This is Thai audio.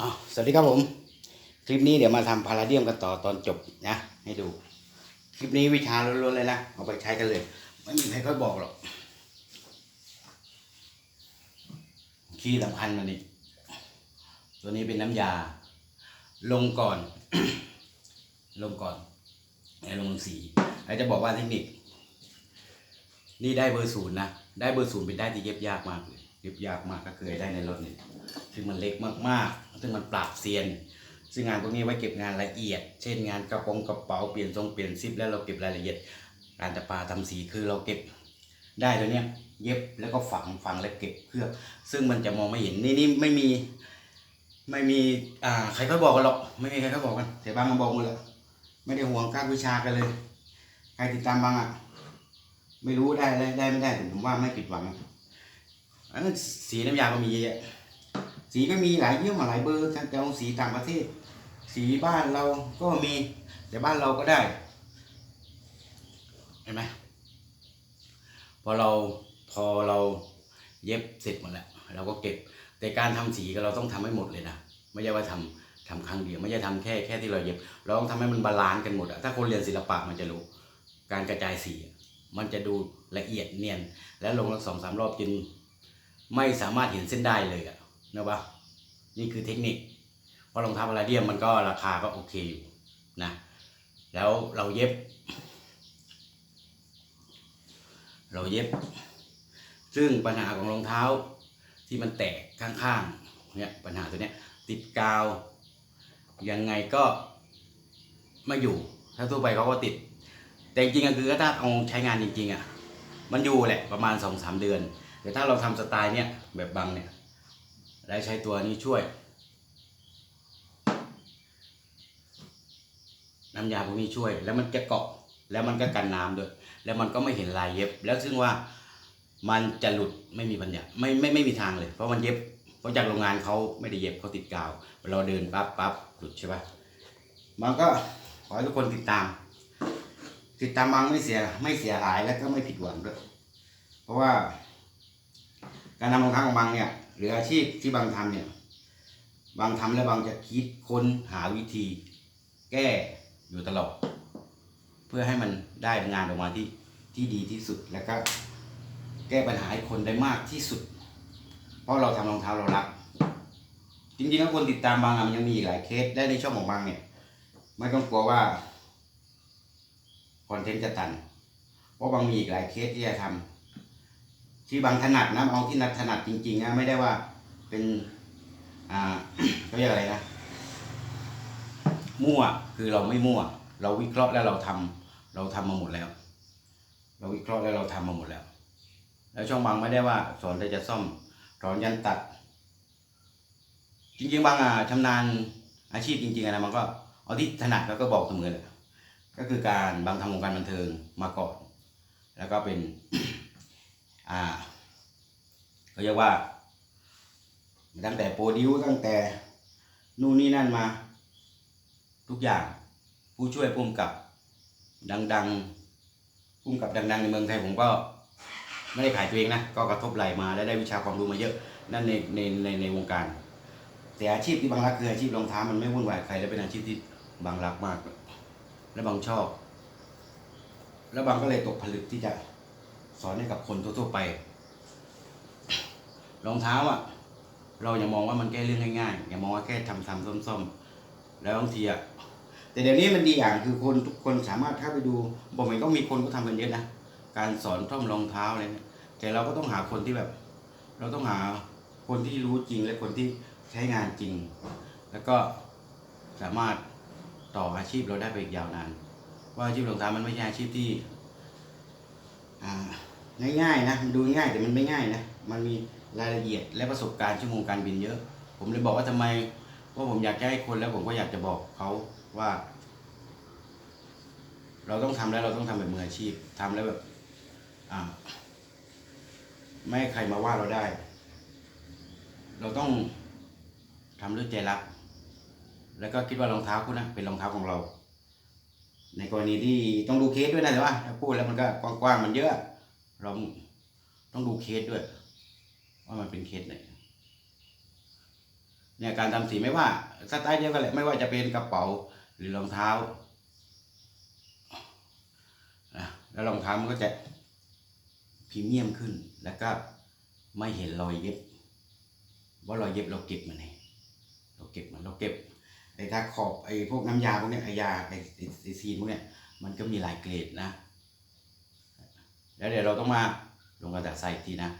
อ๋อสวัสดีครับผม คลิปนี้เดี๋ยวมาทำพาราเดียมกันต่อตอนจบนะ ให้ดู คลิปนี้วิชาล้วนๆเลยนะ เอาไปใช้กันเลย ไม่มีใครค่อยบอกหรอกคีย์สำคัญมันนี่ตัวนี้เป็นน้ำยา ลงก่อน ลงก่อนแล้วลงสีแล้วจะบอกว่าเทคนิค นี่ได้เบอร์ศูนย์นะ ได้เบอร์ศูนย์เป็นได้ที่เย็บยากมากเลยเย็บยากมากก็เคยได้ในรถนี่ ซึ่งมันเล็กมากๆ ซึ่งมันปราบเซียน ซึ่งงานพวกนี้ไว้เก็บงานละเอียด เช่นงานกระโปรงกระเป๋าเปลี่ยนทรงเปลี่ยนซิปแล้วเราเก็บรายละเอียดการตะปาทำสีคือเราเก็บได้ตัวเนี้ยเย็บแล้วก็ฝังฝังแล้วเก็บเคลือบซึ่งมันจะมองไม่เห็นนี่นี่ไม่มี ไม่มีอ่าใครเขาบอกกันหรอกไม่มีใครเขาบอกกันแต่บางมาบอกหมดแล้วไม่ได้ห่วงการวิชากันเลยใครติดตามบางอะไม่รู้ได้ได้ไม่ได้แต่ผมว่าไม่ผิดหวังอันนั้นสีน้ำยาก็มีเยอะ สีก็มีหลายยี่ห้อหลายเบอร์แต่เอาสีต่างประเทศ สีบ้านเราก็มีแต่บ้านเราก็ได้ เห็นไหมพอเราพอเราเย็บเสร็จหมดแล้วเราก็เก็บ แต่การทำสีก็เราต้องทำให้หมดเลยนะไม่ใช่ว่าทำทำครั้งเดียวไม่ใช่ทำแค่แค่ที่เราเย็บ เราต้องทำให้มันบาลานซ์กันหมดอะถ้าคนเรียนศิลปะมันจะรู้ การกระจายสีมันจะดูละเอียดเนียน แล้วลงสองสามรอบจนไม่สามารถเห็นเส้นได้เลยอะ เนะวะนี่คือเทคนิคเพราะรองเท้าพาราเดียมมันก็ราคาก็โอเคอยู่นะแล้วเราเย็บ เราเย็บ ซึ่งปัญหาของรองเท้าที่มันแตกข้างๆเนี่ยปัญหาตัวเนี้ยติดกาวยังไงก็ไม่อยู่ ถ้าทั่วไปเขาก็ติด แต่จริงๆอะคือถ้าเอาใช้งานจริงๆอะมันอยู่แหละประมาณสองสามเดือน แต่ถ้าเราทำสไตล์เนี้ยแบบบังเนี่ย ได้ใช้ตัวนี้ช่วย น้ำยาพวกนี้ช่วย แล้วมันจะเกาะแล้วมันก็กันน้ำด้วย แล้วมันก็ไม่เห็นลายเย็บ แล้วซึ่งว่ามันจะหลุดไม่มีปัญญาไม่ไม่ไม่มีทางเลย เพราะมันเย็บเพราะจากโรงงานเขาไม่ได้เย็บเขาติดกาว เราเดินปั๊บปั๊บหลุดใช่ปะมันก็ขอให้ทุกคนติดตาม ติดตามบังไม่เสียไม่เสียหายแล้วก็ไม่ผิดหวังด้วย เพราะว่า การทำรองเท้าของบางเนี่ย หรืออาชีพที่บางทำเนี่ย บางทำแล้วบางจะคิดค้นหาวิธี แก้อยู่ตลอด เพื่อให้มันได้งานออกมาที่ที่ดีที่สุดแล้วก็แก้ปัญหาให้คนได้มากที่สุด เพราะเราทำรองเท้าเรารัก จริงๆแล้วคนติดตามบางอะมันยังมีหลายเคสได้ในช่องของบางเนี่ย ไม่ต้องกลัวว่าคอนเทนต์จะตัน เพราะบางมีอีกหลายเคสที่จะทำ ที่บางถนัดนะเอาที่นัดถนัดจริงๆนะไม่ได้ว่าเป็นอ่าเขาเรียกอะไรนะมั่วคือเราไม่มั่ว เราวิเคราะห์แล้วเราทำเราทำมาหมดแล้ว เราวิเคราะห์แล้วเราทำมาหมดแล้ว แล้วช่องบางไม่ได้ว่า สอนแต่จะซ่อมสอนยันตัด จริง ๆ บางอะชำนาญอาชีพจริงๆนะมันก็เอาที่ถนัดแล้วก็บอกเสมอเลยก็คือการบางทำวงการบันเทิงมาก่อน แล้วก็เป็น อ่าเขาเรียกว่า ตั้งแต่โปรดิวตั้งแต่นู่นนี่นั่นมา ทุกอย่างผู้ช่วยพุ่มกับดังๆพุ่มกับดัง ๆ ในเมืองไทยผมก็ไม่ได้ขายตัวเองนะ ก็กระทบไหลมาและได้วิชาความรู้มาเยอะ นั่นในในในในวงการ แต่อาชีพที่บางรักคืออาชีพรองเท้ามันไม่วุ่นวายใครและเป็นอาชีพที่บางรักมาก และบางชอบ แล้วบางก็เลยตกผลึกที่จะ สอนให้กับคนทั่วๆไป รองเท้าอะ เราอย่ามองว่ามันแก้เรื่องง่ายๆอย่ามองว่าแค่ทำทำส้มๆ แล้วบางทีอะแต่เดี๋ยวนี้มันดีอย่างคือคนทุกคนสามารถเข้าไปดูบอกเหมือนก็มีคนก็ทำกันเยอะนะการสอนท่อมรองเท้าอะไรเนี่ยแต่เราก็ต้องหาคนที่แบบ เราต้องหาคนที่รู้จริงและคนที่ใช้งานจริง แล้วก็สามารถต่ออาชีพเราได้ไปอีกยาวนาน ว่าอาชีพรองเท้ามันไม่ใช่อาชีพที่อ่า ง่ายๆนะมันดูง่ายแต่มันไม่ง่ายนะมันมีรายละเอียดและประสบการณ์ชั่วโมงการบินเยอะ ผมเลยบอกว่าทำไมว่าผมอยากจะให้คนแล้วผมก็อยากจะบอกเขาว่า เราต้องทำแล้วเราต้องทำแบบมืออาชีพทำแล้วแบบอ่าไม่ให้ใครมาว่าเราได้ เราต้องทำด้วยใจรัก แล้วก็คิดว่ารองเท้าคุณนะเป็นรองเท้าของเรา ในกรณีที่ต้องดูเคสด้วยนะแต่ว่าพูดแล้วมันก็กว้างๆมันเยอะ เราต้องดูเคสด้วย ว่ามันเป็นเคสไหนเนี่ยการทำสีไม่ว่าสไตล์เดียวกันแหละไม่ว่าจะเป็นกระเป๋าหรือรองเท้าอะแล้วรองเท้ามันก็จะพรีเมียมขึ้น แล้วก็ไม่เห็นรอยเย็บว่ารอยเย็บเราเก็บมันไงเราเก็บมันเราเก็บไอ้ถ้าขอบไอ้พวกน้ำยาพวกเนี้ยไอ้ยาไอ้ซีนพวกเนี้ยมันก็มีหลายเกรดนะ แล้วเดี๋ยวเราต้องมาลงกระดาษใส่อีกทีนะ